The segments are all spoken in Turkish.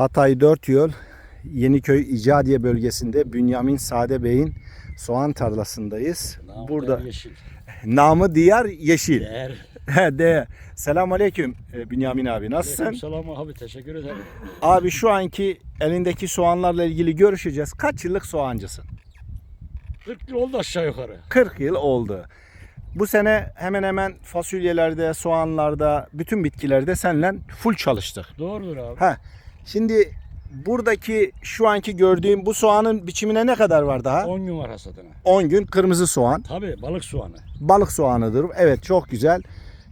Hatay 4 yol Yeniköy İcadiye bölgesinde Bünyamin Sade Bey'in soğan tarlasındayız. Namı Burada yeşil. namı diyar yeşil. Değer. De. Selamun aleyküm e, Bünyamin abi nasılsın? Selam abi teşekkür ederim. Abi şu anki elindeki soğanlarla ilgili görüşeceğiz. Kaç yıllık soğancısın? 40 yıl oldu aşağı yukarı. 40 yıl oldu. Bu sene hemen hemen fasulyelerde, soğanlarda, bütün bitkilerde seninle full çalıştık. Doğrudur abi. Ha. Şimdi buradaki şu anki gördüğüm bu soğanın biçimine ne kadar var daha? 10 gün var hasadına. 10 gün kırmızı soğan. Tabii balık soğanı. Balık soğanıdır. Evet çok güzel.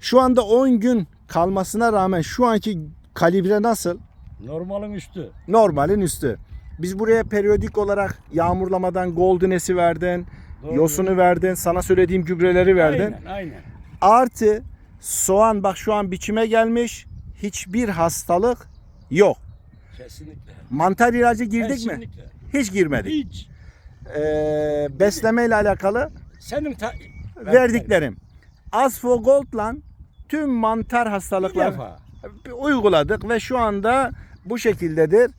Şu anda 10 gün kalmasına rağmen şu anki kalibre nasıl? Normalin üstü. Normalin üstü. Biz buraya periyodik olarak yağmurlamadan goldenesi verdin, Doğru. yosunu verdin, sana söylediğim gübreleri verdin. Aynen aynen. Artı soğan bak şu an biçime gelmiş. Hiçbir hastalık yok. Kesinlikle. Mantar ilacı girdik mi? Kesinlikle. Hiç girmedik. Hiç. Ee, besleme ile alakalı Senin ta... verdiklerim. Asfogold'la tüm mantar Bir hastalıkları defa. uyguladık ve şu anda bu şekildedir.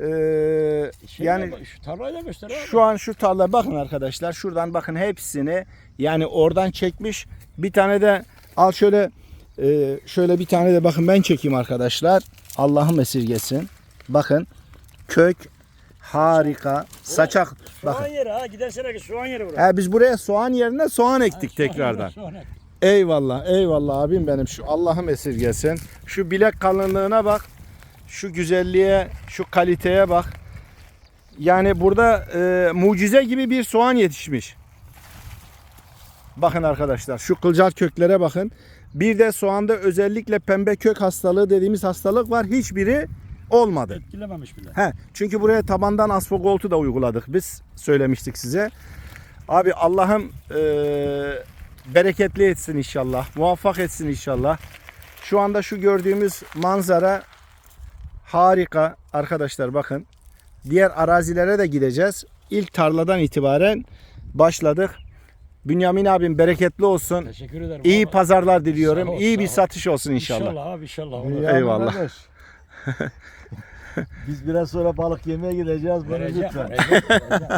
Ee, Şey yani bak, şu tarlayı da göster abi. şu an şu tarla bakın arkadaşlar şuradan bakın hepsini yani oradan çekmiş. Bir tane de al şöyle e, şöyle bir tane de bakın ben çekeyim arkadaşlar. Allah'ım esirgesin. Bakın kök harika. Saçak Soğan bakın. yeri ha gider sene soğan yeri burası. He, biz buraya soğan yerine soğan ektik Soğan tekrardan. soğan ektik. Eyvallah, eyvallah abim benim. Şu Allah'ım esirgesin. Şu bilek kalınlığına bak. Şu güzelliğe, şu kaliteye bak. Yani burada e, mucize gibi bir soğan yetişmiş. Bakın arkadaşlar şu kılcal köklere bakın. Bir de soğanda özellikle pembe kök hastalığı dediğimiz hastalık var. Hiçbiri olmadı. Etkilememiş bile. He, çünkü buraya tabandan asfogoltu da uyguladık biz. Söylemiştik size. Abi Allah'ım eee, bereketli etsin inşallah. Muvaffak etsin inşallah. Şu anda şu gördüğümüz manzara harika arkadaşlar bakın. Diğer arazilere de gideceğiz. İlk tarladan itibaren başladık. Bünyamin abim bereketli olsun. Teşekkür ederim. İyi abi. pazarlar diliyorum. Sağ ol, İyi bir satış olsun inşallah. İnşallah abi inşallah. Eyvallah. kardeş. Biz biraz sonra balık yemeye gideceğiz. Bunu Vereceğim, lütfen. vereceğim, vereceğim.